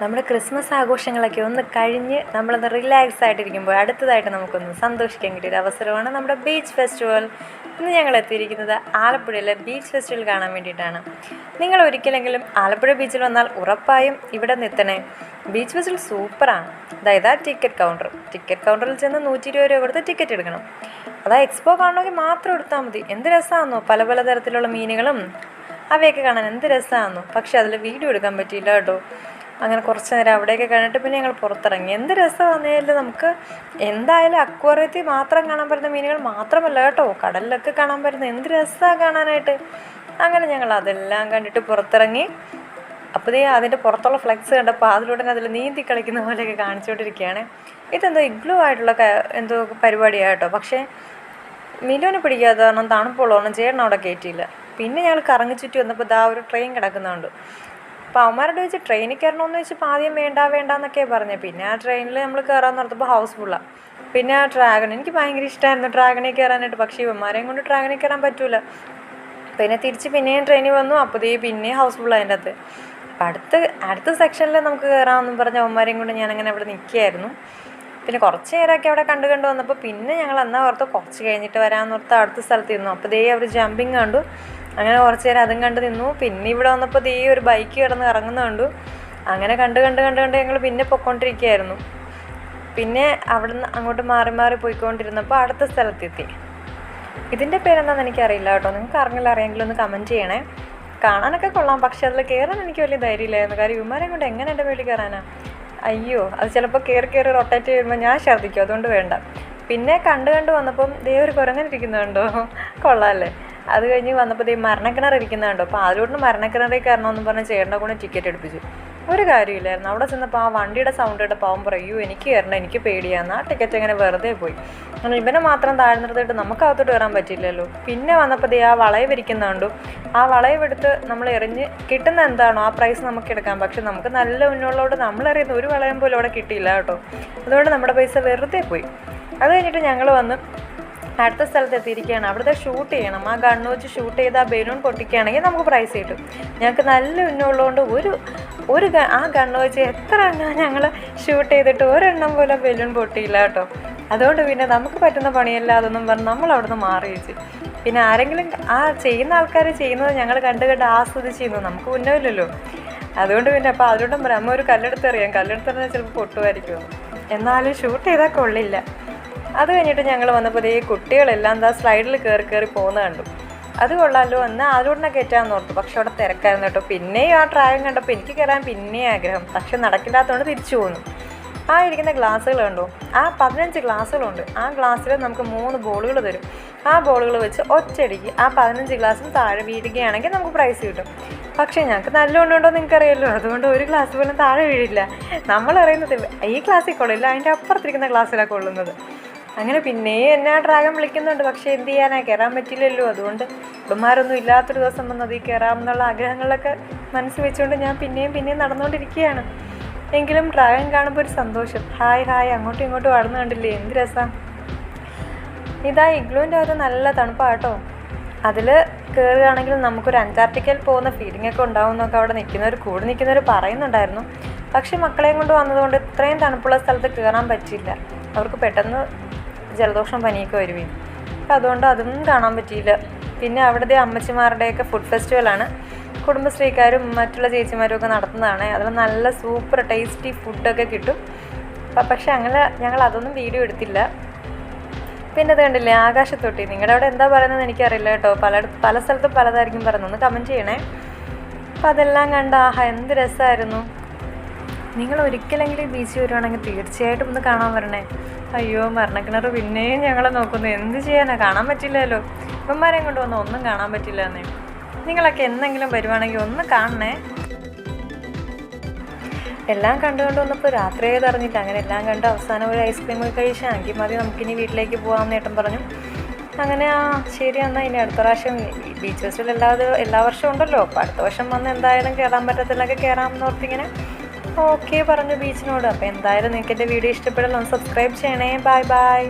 നമ്മുടെ ക്രിസ്മസ് ആഘോഷങ്ങളൊക്കെ ഒന്ന് കഴിഞ്ഞ് നമ്മളൊന്ന് റിലാക്സ് ആയിട്ടിരിക്കുമ്പോൾ അടുത്തതായിട്ട് നമുക്കൊന്ന് സന്തോഷിക്കാൻ കിട്ടിയൊരു അവസരമാണ് നമ്മുടെ ബീച്ച് ഫെസ്റ്റിവൽ ഇന്ന് ഞങ്ങൾ എത്തിയിരിക്കുന്നത് ആലപ്പുഴയിലെ ബീച്ച് ഫെസ്റ്റിവൽ കാണാൻ വേണ്ടിയിട്ടാണ്. നിങ്ങൾ ഒരിക്കലെങ്കിലും ആലപ്പുഴ ബീച്ചിൽ വന്നാൽ ഉറപ്പായും ഇവിടെ നിൽത്തണേ. ബീച്ച് ഫെസ്റ്റിവൽ സൂപ്പറാണ് അതായത് ആ ടിക്കറ്റ് കൗണ്ടർ ടിക്കറ്റ് കൗണ്ടറിൽ ചെന്ന് നൂറ്റി ഇരുപത് രൂപ കൊടുത്ത് ടിക്കറ്റ് എടുക്കണം. അതാ എക്സ്പോ കാണണമെങ്കിൽ മാത്രം എടുത്താൽ മതി. എന്ത് രസമാണെന്നോ പല പല തരത്തിലുള്ള മീനുകളും അവയൊക്കെ കാണാൻ എന്ത് രസമാണെന്നോ പക്ഷെ അതിൽ വീഡിയോ എടുക്കാൻ പറ്റിയില്ല കേട്ടോ. അങ്ങനെ കുറച്ച് നേരം അവിടെയൊക്കെ കഴിഞ്ഞിട്ട് പിന്നെ ഞങ്ങൾ പുറത്തിറങ്ങി. എന്ത് രസമാണെന്നേലും നമുക്ക്. എന്തായാലും അക്വറിയത്തിൽ മാത്രം കാണാൻ പറ്റുന്ന മീനുകൾ മാത്രമല്ല കേട്ടോ. കടലിലൊക്കെ കാണാൻ പറ്റുന്ന എന്ത് രസമാണ് കാണാനായിട്ട്. അങ്ങനെ ഞങ്ങൾ അതെല്ലാം കണ്ടിട്ട് പുറത്തിറങ്ങി. അപ്പോൾ അപ്പോഴേ അതിന്റെ പുറത്തുള്ള ഫ്ലെക്സ് കണ്ടപ്പോൾ അതിലൂടെ അതിൽ നീന്തി കളിക്കുന്ന പോലെയൊക്കെ കാണിച്ചുകൊണ്ടിരിക്കുകയാണ്. ഇതെന്തോ ഇഗ്ലൂ ആയിട്ടുള്ള എന്തോ പരിപാടിയാണ് കേട്ടോ. പക്ഷേ മിലുവിനെ പിടിക്കാത്ത കാരണം തണുപ്പുള്ളതുകൊണ്ട് ചേട്ടൻ അവിടെ കയറ്റിയില്ല പിന്നെ ഞങ്ങൾ കറങ്ങി ചുറ്റി വന്നപ്പോൾ ദാ ഒരു ട്രെയിൻ കിടക്കുന്നുണ്ട് അപ്പോൾ അവന്മാരോട് ചോദിച്ചു ട്രെയിനിൽ കയറണമെന്ന് ചോദിച്ചപ്പോൾ ആദ്യം വേണ്ട വേണ്ട എന്നൊക്കെ പറഞ്ഞത് പിന്നെ ആ ട്രെയിനിൽ നമ്മൾ കയറാൻ നിർത്തപ്പോൾ ഹൗസ്ഫുള്ളാണ് പിന്നെ ആ ഡ്രാഗൺ എനിക്ക് ഭയങ്കര ഇഷ്ടമായിരുന്നു ഡ്രാഗണിൽ കയറാനായിട്ട്. പക്ഷേ ഇവന്മാരെയും കൊണ്ട് ഡ്രാഗണിൽ കയറാൻ പറ്റൂല. പിന്നെ തിരിച്ച് പിന്നെയും ട്രെയിനിൽ വന്നു. അപ്പോൾ ദേ പിന്നെയും ഹൗസ്ഫുൾ അതിന്റെ അകത്ത്. അപ്പം അടുത്ത അടുത്ത സെക്ഷനിൽ നമുക്ക് കയറാമെന്നും പറഞ്ഞ അവന്മാരെയും കൊണ്ട് ഞാനങ്ങനെ അവിടെ നിൽക്കുകയായിരുന്നു. പിന്നെ കുറച്ച് നേരമൊക്കെ അവിടെ കണ്ടു കണ്ടു വന്നപ്പോൾ പിന്നെ ഞങ്ങൾ എന്നാൽ ഓർത്ത് കുറച്ച് കഴിഞ്ഞിട്ട് വരാമെന്ന് ഓർത്ത് അടുത്ത സ്ഥലത്ത് നിന്നു അപ്പോൾ ദേ അവർ ജമ്പിങ് കണ്ടു. അങ്ങനെ കുറച്ച് നേരം അതും കണ്ട് നിന്നു. പിന്നെ ഇവിടെ വന്നപ്പോൾ ദേ ഒരു ബൈക്ക് കിടന്ന് ഇറങ്ങുന്ന കണ്ടു. അങ്ങനെ കണ്ട് കണ്ട് കണ്ട് കണ്ട് ഞങ്ങൾ പിന്നെ പൊയ്ക്കൊണ്ടിരിക്കുകയായിരുന്നു പിന്നെ അവിടുന്ന് അങ്ങോട്ട് മാറി മാറി പോയിക്കൊണ്ടിരുന്നപ്പോൾ അടുത്ത സ്ഥലത്തെത്തി. ഇതിന്റെ പേരെന്താണെന്ന് എനിക്കറിയില്ല കേട്ടോ. നിങ്ങൾക്ക് അറിഞ്ഞില്ല അറിയെങ്കിലും ഒന്ന് കമന്റ് ചെയ്യണേ. കാണാനൊക്കെ കൊള്ളാം പക്ഷെ അതിൽ കയറാൻ എനിക്ക് വലിയ ധൈര്യമില്ലായിരുന്നു. കാര്യം ഇവന്മാരെ കൊണ്ട് എങ്ങനെ എന്റെ മേളിൽ കയറാനാ അയ്യോ അത് ചിലപ്പോൾ കയറി കയറി റൊട്ടേറ്റ് ചെയ്യുമ്പോൾ ഞാൻ ഛർദ്ദിക്കും അതുകൊണ്ട് വേണ്ട. പിന്നെ കണ്ടു കണ്ട് വന്നപ്പം ദേ ഒരു കുരങ്ങനിരിക്കുന്നുണ്ടോ? കൊള്ളാമല്ലേ അത് കഴിഞ്ഞ് വന്നപ്പോൾ ദേ മരണക്കിണർ ഇരിക്കുന്നുണ്ടോ? അപ്പോൾ അതിലോട്ട് മരണക്കിണറിൽ കയറണമെന്ന് പറഞ്ഞ് ചേട്ടന്റെ കൂടെ ടിക്കറ്റ് എടുപ്പിച്ചു. ഒരു കാര്യമില്ലായിരുന്നു. അവിടെ ചെന്നപ്പോൾ ആ വണ്ടിയുടെ സൗണ്ട് കേട്ട് പാവം പറയൂ എനിക്ക് കയറണം എനിക്ക് പേടിയാന്ന്. ആ ടിക്കറ്റ് അങ്ങനെ വെറുതെ പോയി. അങ്ങനെ ഇവനെ മാത്രം താഴെ നിർത്തിയിട്ട് നമുക്ക് അകത്തോട്ട് കയറാൻ പറ്റില്ലല്ലോ പിന്നെ വന്നപ്പോൾ ദേ ആ വളയം ഇരിക്കുന്നുണ്ടോ ആ വളയം എടുത്ത് നമ്മൾ എറിഞ്ഞ് കിട്ടുന്ന എന്താണോ ആ പ്രൈസ് നമുക്ക് എടുക്കാം. പക്ഷെ നമുക്ക് നല്ല ഉന്നോളോട് നമ്മൾ എറിയുന്ന ഒരു വളയം പോലും അവിടെ കിട്ടിയില്ല കേട്ടോ. അതുകൊണ്ട് നമ്മുടെ പൈസ വെറുതെ പോയി. അത് കഴിഞ്ഞിട്ട് ഞങ്ങൾ വന്ന് അടുത്ത സ്ഥലത്ത് എത്തിയിരിക്കുകയാണ് അവിടുത്തെ ഷൂട്ട് ചെയ്യണം. ആ ഗണ്ണ് വെച്ച് ഷൂട്ട് ചെയ്ത് ആ ബലൂൺ പൊട്ടിക്കുകയാണെങ്കിൽ നമുക്ക് പ്രൈസ് കിട്ടും. ഞങ്ങൾക്ക് നല്ല ഉന്നമുള്ളതുകൊണ്ട് ഒരു ഒരു ആ ഗണ്ണ് വെച്ച് എത്ര എണ്ണം ഞങ്ങൾ ഷൂട്ട് ചെയ്തിട്ട് ഒരെണ്ണം പോലും ബലൂൺ പൊട്ടിയില്ല കേട്ടോ. അതുകൊണ്ട് പിന്നെ നമുക്ക് പറ്റുന്ന പണിയല്ല അതൊന്നും പറഞ്ഞ് നമ്മൾ അവിടുന്ന് മാറി വെച്ച്. പിന്നെ ആരെങ്കിലും ആ ചെയ്യുന്ന ആൾക്കാർ ചെയ്യുന്നത് ഞങ്ങൾ കണ്ട് കണ്ട് ആസ്വദിച്ചിരുന്നു. നമുക്ക് ഉന്നമില്ലല്ലോ അതുകൊണ്ട് പിന്നെ അപ്പോൾ അതുകൊണ്ട് അമ്മ ഒരു കല്ലെടുത്ത് എറിയാം. കല്ലെടുത്ത് എറിഞ്ഞാൽ ചിലപ്പോൾ പൊട്ടുമായിരിക്കും എന്നാലും ഷൂട്ട് ചെയ്താൽ കൊള്ളില്ല. അത് കഴിഞ്ഞിട്ട് ഞങ്ങൾ വന്നപ്പോൾ ഈ കുട്ടികളെല്ലാം എന്താ സ്ലൈഡിൽ കയറി കയറി പോകുന്ന കണ്ടു. അത് കൊള്ളാമല്ലോ എന്ന് അതിലൂടെ കയറ്റാമെന്ന് ഓർത്തു. പക്ഷെ അവിടെ തിരക്കായിരുന്നു കേട്ടോ. പിന്നെയും ആ ട്രായം കണ്ടപ്പോൾ എനിക്ക് കയറാൻ പിന്നെയും ആഗ്രഹം. പക്ഷെ നടക്കില്ലാത്തതുകൊണ്ട് തിരിച്ചു പോന്നു. ആ ഇരിക്കുന്ന ഗ്ലാസ്സുകൾ കണ്ടോ? ആ പതിനഞ്ച് ഗ്ലാസ്സുകളുണ്ട്. ആ ഗ്ലാസ്സിൽ നമുക്ക് മൂന്ന് ബോളുകൾ തരും. ആ ബോളുകൾ വെച്ച് ഒറ്റയടിക്ക് ആ പതിനഞ്ച് ഗ്ലാസ്സും താഴെ വീഴുകയാണെങ്കിൽ നമുക്ക് പ്രൈസ് കിട്ടും. പക്ഷേ ഞങ്ങൾക്ക് നല്ല ഉണ്ടോ നിങ്ങൾക്കറിയാമല്ലോ അതുകൊണ്ട് ഒരു ഗ്ലാസ് പോലും താഴെ വീഴില്ല. നമ്മൾ അറിയുന്നത് ഈ ക്ലാസ്സിൽ കൊള്ളില്ല. അതിന്റെ അപ്പുറത്തിരിക്കുന്ന ഗ്ലാസ്സിലാണ് കൊള്ളുന്നത്. അങ്ങനെ പിന്നെയും എന്നെ ആ വിളിക്കുന്നുണ്ട്. പക്ഷേ എന്ത് ചെയ്യാനാ? കയറാൻ പറ്റില്ലല്ലോ. അതുകൊണ്ട് ഇവന്മാരൊന്നും ഇല്ലാത്തൊരു ദിവസം വന്ന് ഈ കയറാം എന്നുള്ള ആഗ്രഹങ്ങളൊക്കെ മനസ്സിൽ വെച്ചുകൊണ്ട് ഞാൻ പിന്നെയും പിന്നെയും നടന്നുകൊണ്ടിരിക്കുകയാണ്. എങ്കിലും ഡ്രാഗൺ കാണുമ്പോൾ ഒരു സന്തോഷം. Hi hi. അങ്ങോട്ടും ഇങ്ങോട്ടും വളർന്നു കണ്ടില്ലേ? എന്ത് രസം. ഇതാ ഇഗ്ലുവിന്റെ ഒരു നല്ല തണുപ്പാട്ടോ. അതിൽ കയറുകയാണെങ്കിൽ നമുക്കൊരു അന്റാർട്ടിക്കയിൽ പോകുന്ന ഫീലിംഗ് ഒക്കെ ഉണ്ടാവും എന്നൊക്കെ അവിടെ നിൽക്കുന്നവർ കൂടെ നിൽക്കുന്നവർ പറയുന്നുണ്ടായിരുന്നു. പക്ഷേ മക്കളെയും കൊണ്ട് വന്നതുകൊണ്ട് ഇത്രയും തണുപ്പുള്ള സ്ഥലത്ത് കയറാൻ പറ്റില്ല അവർക്ക് പെട്ടെന്ന് ജലദോഷം പനിയൊക്കെ വരുകയും അതുകൊണ്ട് അതും കാണാൻ പറ്റിയില്ല. പിന്നെ അവിടുത്തെ അമ്മച്ചിമാരുടെയൊക്കെ ഫുഡ് ഫെസ്റ്റിവലാണ് കുടുംബശ്രീക്കാരും മറ്റുള്ള ചേച്ചിമാരും ഒക്കെ നടത്തുന്നതാണ്. അതിൽ നല്ല സൂപ്പർ ടേസ്റ്റി ഫുഡൊക്കെ കിട്ടും. പക്ഷെ അങ്ങനെ ഞങ്ങൾ അതൊന്നും വീഡിയോ എടുത്തില്ല. പിന്നെ അത് കണ്ടില്ലേ ആകാശത്തൊട്ടി. നിങ്ങളുടെ അവിടെ എന്താ പറയുന്നത് എനിക്കറിയില്ല കേട്ടോ. പല പല സ്ഥലത്തും പലതായിരിക്കും പറയുന്നത്. ഒന്ന് കമന്റ് ചെയ്യണേ. അപ്പം അതെല്ലാം കണ്ട ആഹാ എന്ത് രസമായിരുന്നു. നിങ്ങൾ ഒരിക്കലെങ്കിലും ബീച്ച് വരുവാണെങ്കിൽ തീർച്ചയായിട്ടും ഒന്ന് കാണാൻ വരണേ. അയ്യോ മരണക്കിണർ പിന്നെയും ഞങ്ങളെ നോക്കുന്നു. എന്ത് ചെയ്യാനാ? കാണാൻ പറ്റില്ലല്ലോ. ഇവന്മാരെയും കൊണ്ട് വന്ന് ഒന്നും കാണാൻ പറ്റില്ല എന്നേ നിങ്ങളൊക്കെ എന്തെങ്കിലും വരുവാണെങ്കിൽ ഒന്ന് കാണണേ. എല്ലാം കണ്ടുകൊണ്ട് വന്നപ്പോൾ രാത്രി അറിഞ്ഞില്ല. അങ്ങനെ എല്ലാം കണ്ട് അവസാനം ഒരു ഐസ്ക്രീം ഒക്കെ കഴിച്ചാൽ എങ്കിൽ മതി നമുക്കിനി വീട്ടിലേക്ക് പോകാമെന്ന് ഏട്ടൻ പറഞ്ഞു. അങ്ങനെ ആ ശരി എന്നാൽ ഇനി അടുത്ത പ്രാവശ്യം ബീച്ച് എല്ലാ എല്ലാ വർഷവും ഉണ്ടല്ലോ. അപ്പോൾ അടുത്ത വർഷം വന്ന് എന്തായാലും കയറാൻ പറ്റത്തില്ലൊക്കെ കയറാമെന്ന് ഓർത്തിങ്ങനെ ഓക്കെ പറഞ്ഞു ബീച്ചിനോട്. അപ്പോൾ എന്തായാലും നിങ്ങൾക്ക് എന്റെ വീഡിയോ ഇഷ്ടപ്പെടല്ലോ ഒന്ന് സബ്സ്ക്രൈബ് ചെയ്യണേ. Bye bye.